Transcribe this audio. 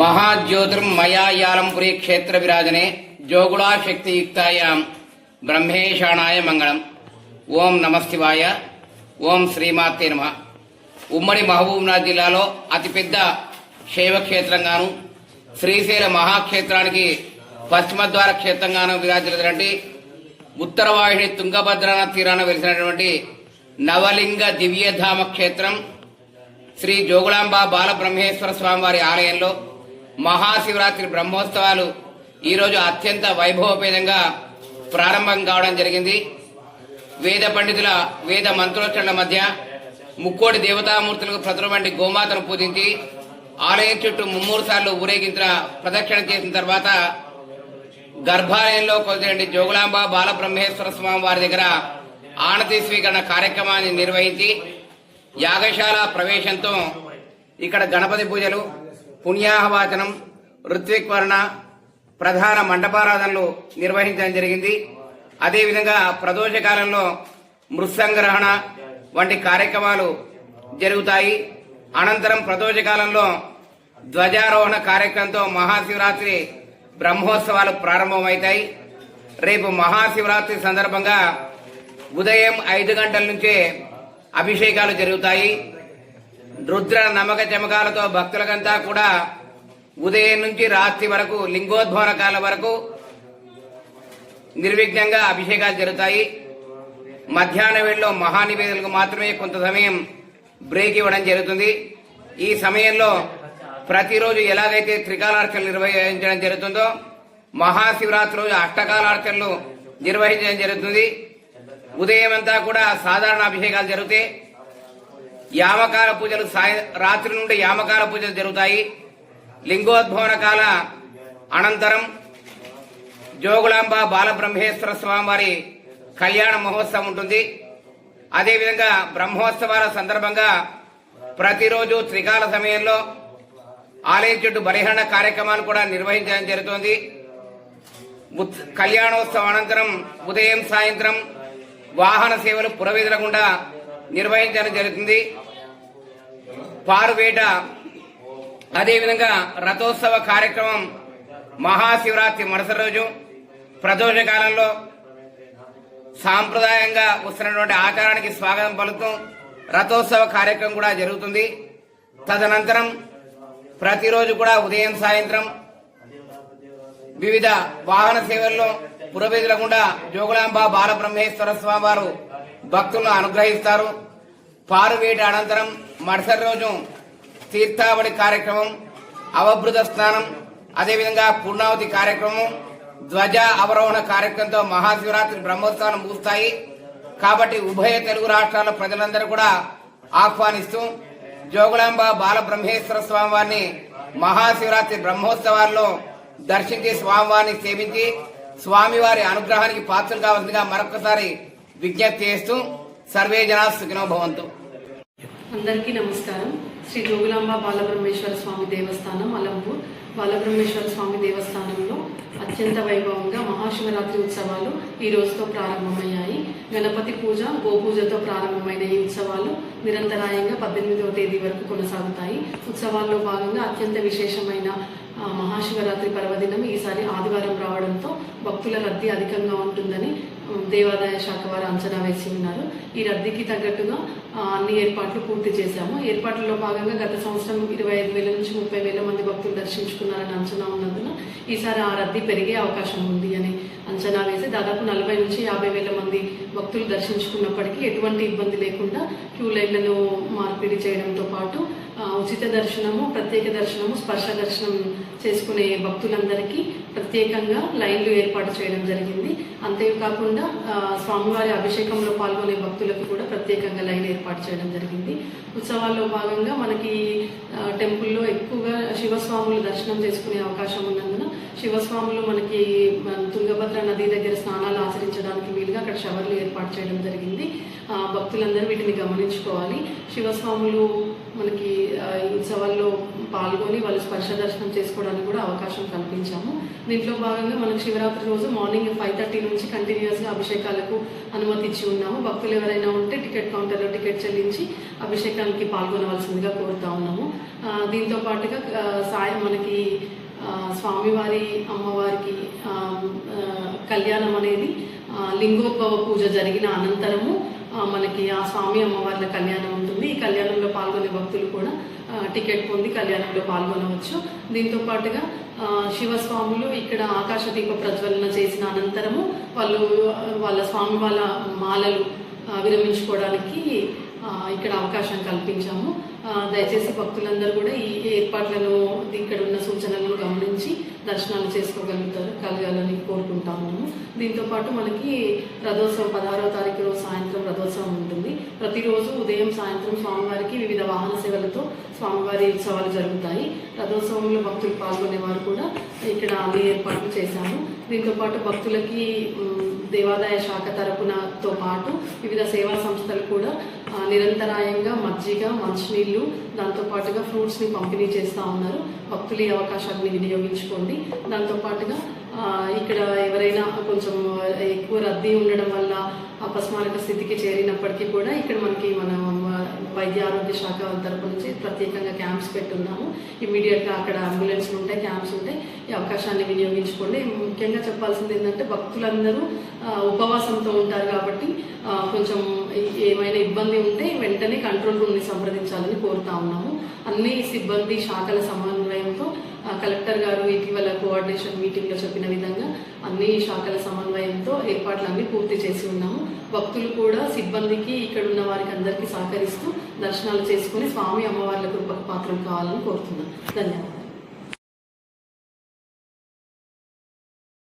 మహాజ్యోతిర్మయాయాలం పురీ క్షేత్ర విరాజనే జోగుళా శక్తియుక్తాయాం బ్రహ్మేశాణాయ మంగళం. ఓం నమశివాయ ఓం శ్రీమాతే నమ. ఉమ్మడి మహబూబ్నాథ్ జిల్లాలో అతిపెద్ద శైవ క్షేత్రంగాను శ్రీశైల మహాక్షేత్రానికి పశ్చిమ ద్వార క్షేత్రంగాను విరాజిల్లినటువంటి ఉత్తర వాహిని తీరాన వెలిసినటువంటి నవలింగ దివ్యధామ క్షేత్రం శ్రీ జోగులాంబ బాలబ్రహ్మేశ్వర స్వామివారి ఆలయంలో మహాశివరాత్రి బ్రహ్మోత్సవాలు ఈరోజు అత్యంత వైభవపేతంగా ప్రారంభం కావడం జరిగింది. వేద పండితుల వేద మంత్రోచ్చరణల మధ్య ముక్కోటి దేవతామూర్తులకు ప్రతుల వంటి గోమాతను పూజించి ఆలయం చుట్టూ ముమ్మూరు సార్లు ఊరేగించిన ప్రదక్షిణ చేసిన తర్వాత గర్భాలయంలో కొలిసినటువంటి జోగులాంబ బాలబ్రహ్మేశ్వర స్వామి వారి దగ్గర ఆనతి స్వీకరణ కార్యక్రమాన్ని నిర్వహించి యాగశాల ప్రవేశంతో ఇక్కడ గణపతి పూజలు పుణ్యాహవాచనం ఋత్విక్వర్ణ ప్రధాన మండపారాధనలు నిర్వహించడం జరిగింది. అదేవిధంగా ప్రదోష కాలంలో మృత్సంగ్రహణ వంటి కార్యక్రమాలు జరుగుతాయి. అనంతరం ప్రదోష కాలంలో ధ్వజారోహణ కార్యక్రమంతో మహాశివరాత్రి బ్రహ్మోత్సవాలు ప్రారంభమవుతాయి. రేపు మహాశివరాత్రి సందర్భంగా ఉదయం ఐదు గంటల నుంచే అభిషేకాలు జరుగుతాయి. రుద్ర నమ్మక చమకాలతో భక్తులకంతా కూడా ఉదయం నుంచి రాత్రి వరకు లింగోద్భవన కాలం వరకు నిర్విఘ్నంగా అభిషేకాలు జరుగుతాయి. మధ్యాహ్న వేళలో మహానివేదనకు మాత్రమే కొంత సమయం బ్రేక్ ఇవ్వడం జరుగుతుంది. ఈ సమయంలో ప్రతిరోజు ఎలాగైతే త్రికాలార్చనలు నిర్వహించడం జరుగుతుందో మహాశివరాత్రి రోజు అష్టకాలార్చనలు నిర్వహించడం జరుగుతుంది. ఉదయం అంతా కూడా సాధారణ అభిషేకాలు జరుగుతాయి. యామకాల పూజలు సాయ రాత్రి నుండి యామకాల పూజలు జరుగుతాయి. లింగోద్భవన కాల అనంతరం జోగులాంబ బాలబ్రహ్మేశ్వర స్వామి వారి కళ్యాణ మహోత్సవం ఉంటుంది. అదేవిధంగా బ్రహ్మోత్సవాల సందర్భంగా ప్రతిరోజు త్రికాల సమయంలో ఆలయం చుట్టూ బలిహరణ కార్యక్రమాలు కూడా నిర్వహించడం జరుగుతోంది. కళ్యాణోత్సవం అనంతరం ఉదయం సాయంత్రం వాహన సేవలు పురవీధుల గుండా నిర్వహించడం జరుగుతుంది. పారువేట. అదేవిధంగా రథోత్సవ కార్యక్రమం మహాశివరాత్రి మరుసటి రోజు ప్రదోష కాలంలో సాంప్రదాయంగా వస్తున్నటువంటి ఆచారానికి స్వాగతం పలుకుతూ రథోత్సవ కార్యక్రమం కూడా జరుగుతుంది. తదనంతరం ప్రతిరోజు కూడా ఉదయం సాయంత్రం వివిధ వాహన సేవల్లో పురవేదుల గుండా జోగులాంబ బాలబ్రహ్మేశ్వర స్వామి వారు భక్తులను అనుగ్రహిస్తారు. పారువేట అనంతరం మరుసటి రోజు తీర్థావళి కార్యక్రమం అవభృత స్నానం అదేవిధంగా పూర్ణావతి కార్యక్రమం ధ్వజ అవరోహణ కార్యక్రమంతో మహాశివరాత్రి బ్రహ్మోత్సవాలు ముగుస్తాయి. కాబట్టి ఉభయ తెలుగు రాష్ట్రాల ప్రజలందరూ కూడా ఆహ్వానిస్తూ జోగులాంబ బాలబ్రహ్మేశ్వర స్వామివారిని మహాశివరాత్రి బ్రహ్మోత్సవాల్లో దర్శించి స్వామివారిని సేవించి స్వామివారి అనుగ్రహానికి పాత్రలు కావాల్సిందిగా మరొకసారి విజ్ఞప్తి చేస్తూ సర్వే జనా సుఖినో భవంతు. అందరికీ నమస్కారం. శ్రీ జోగులాంబ బాలబ్రహ్మేశ్వర స్వామి దేవస్థానం అలంపూర్. బాలబ్రహ్మేశ్వర స్వామి దేవస్థానంలో అత్యంత వైభవంగా మహాశివరాత్రి ఉత్సవాలు ఈ రోజుతో ప్రారంభమయ్యాయి. గణపతి పూజ గోపూజతో ప్రారంభమైన ఈ ఉత్సవాలు నిరంతరాయంగా పద్దెనిమిదవ తేదీ వరకు కొనసాగుతాయి. ఉత్సవాల్లో భాగంగా అత్యంత విశేషమైన మహాశివరాత్రి పర్వదినం ఈసారి ఆదివారం రావడంతో భక్తుల రద్దీ అధికంగా ఉంటుందని దేవాదాయ శాఖ వారు అంచనా వేసి ఉన్నారు. ఈ రద్దీకి తగ్గట్టుగా అన్ని ఏర్పాట్లు పూర్తి చేశాము. ఏర్పాట్లలో భాగంగా గత సంవత్సరం ఇరవై ఐదు వేల నుంచి ముప్పై వేల మంది భక్తులు దర్శించుకున్నారని అంచనా ఉన్నందున ఈసారి ఆ రద్దీ పెరిగే అవకాశం ఉంది అని అంచనా వేసి దాదాపు నలభై నుంచి యాభై వేల మంది భక్తులు దర్శించుకున్నప్పటికీ ఎటువంటి ఇబ్బంది లేకుండా క్యూ లైన్లను మార్పిడి చేయడంతో పాటు ఉచిత దర్శనము ప్రత్యేక దర్శనము స్పర్శ దర్శనం చేసుకునే భక్తులందరికీ ప్రత్యేకంగా లైన్లు ఏర్పాటు చేయడం జరిగింది. అంతేకాకుండా స్వామివారి అభిషేకంలో పాల్గొనే భక్తులకు కూడా ప్రత్యేకంగా లైన్ ఏర్పాటు చేయడం జరిగింది. ఉత్సవాల్లో భాగంగా మనకి టెంపుల్లో ఎక్కువగా శివస్వాములు దర్శనం చేసుకునే అవకాశం ఉన్నందున శివస్వాములు మనకి తుంగభద్ర నది దగ్గర స్నానాలు ఆచరించడానికి వీలుగా అక్కడ షవర్లు ఏర్పాటు చేయడం జరిగింది. భక్తులందరూ వీటిని గమనించుకోవాలి. శివస్వాములు మనకి ఉత్సవాల్లో పాల్గొని వాళ్ళు స్పర్శ దర్శనం చేసుకోవడానికి కూడా అవకాశం కల్పించాము. దీంట్లో భాగంగా మనకు శివరాత్రి రోజు మార్నింగ్ ఫైవ్ థర్టీ నుంచి కంటిన్యూస్గా అభిషేకాలకు అనుమతి ఇచ్చి ఉన్నాము. భక్తులు ఎవరైనా ఉంటే టికెట్ కౌంటర్లో టికెట్ చెల్లించి అభిషేకానికి పాల్గొనవలసిందిగా కోరుతా ఉన్నాము. దీంతో పాటుగా సాయం మనకి స్వామివారి అమ్మవారికి కళ్యాణం అనేది లింగోద్భవ పూజ జరిగిన అనంతరము మనకి ఆ స్వామి అమ్మవార్ల కళ్యాణం ఉంటుంది. ఈ కళ్యాణంలో పాల్గొనే భక్తులు కూడా టికెట్ పొంది కళ్యాణంలో పాల్గొనవచ్చు. దీంతో పాటుగా శివస్వాములు ఇక్కడ ఆకాశ దీప ప్రజ్వలన చేసిన అనంతరము వాళ్ళు వాళ్ళ స్వామి వాళ్ళ మాలలు విరమించుకోవడానికి ఇక్కడ అవకాశం కల్పించాము. దయచేసి భక్తులందరూ కూడా ఈ ఏర్పాట్లను ఇక్కడ ఉన్న సూచనలను గమనించి దర్శనాలు చేసుకోగలుగుతారు కలగాలని కోరుకుంటాము దీంతో పాటు మనకి రథోత్సవం పదహారవ తారీఖు రోజు సాయంత్రం రథోత్సవం ఉంటుంది. ప్రతిరోజు ఉదయం సాయంత్రం స్వామివారికి వివిధ వాహన సేవలతో స్వామివారి ఉత్సవాలు జరుగుతాయి. రథోత్సవంలో భక్తులు పాల్గొనేవారు కూడా ఇక్కడ అన్ని ఏర్పాట్లు చేశాము. దీంతో పాటు భక్తులకి దేవాదాయ శాఖ తరపునతో పాటు వివిధ సేవా సంస్థలు కూడా నిరంతరాయంగా మజ్జిగ మంచినీళ్ళు దాంతో పాటుగా పంపిణీ చేస్తూ ఉన్నారు. భక్తులు ఈ అవకాశాన్ని వినియోగించుకోండి. దాంతో పాటుగా ఇక్కడ ఎవరైనా కొంచెం ఎక్కువ రద్దీ ఉండడం వల్ల అపస్మారక స్థితికి చేరినప్పటికీ కూడా ఇక్కడ మనకి మన వైద్య ఆరోగ్య శాఖ తరపు నుంచి ప్రత్యేకంగా క్యాంప్స్ పెట్టున్నాము. ఇమీడియట్గా అక్కడ అంబులెన్స్ ఉంటాయి క్యాంప్స్ ఉంటాయి. ఈ అవకాశాన్ని వినియోగించుకోండి. ముఖ్యంగా చెప్పాల్సింది ఏంటంటే భక్తులందరూ ఉపవాసంతో ఉంటారు కాబట్టి కొంచెం ఏమైనా ఇబ్బంది ఉంటే వెంటనే కంట్రోల్ రూమ్ని సంప్రదించాలని కోరుతా ఉన్నాము. అన్ని సిబ్బంది శాఖల సమన్వయంతో కలెక్టర్ గారు ఇటీవల కోఆర్డినేషన్ మీటింగ్లో చెప్పిన విధంగా అన్ని శాఖల సమన్వయంతో ఏర్పాట్లన్నీ పూర్తి చేసి ఉన్నాము. భక్తులు కూడా సిబ్బందికి ఇక్కడ ఉన్న వారికి అందరికీ సహకరిస్తూ దర్శనాలు చేసుకుని స్వామి అమ్మవార్ల కృపకు పాత్రలు కావాలని కోరుతున్నాను ధన్యవాదాలు.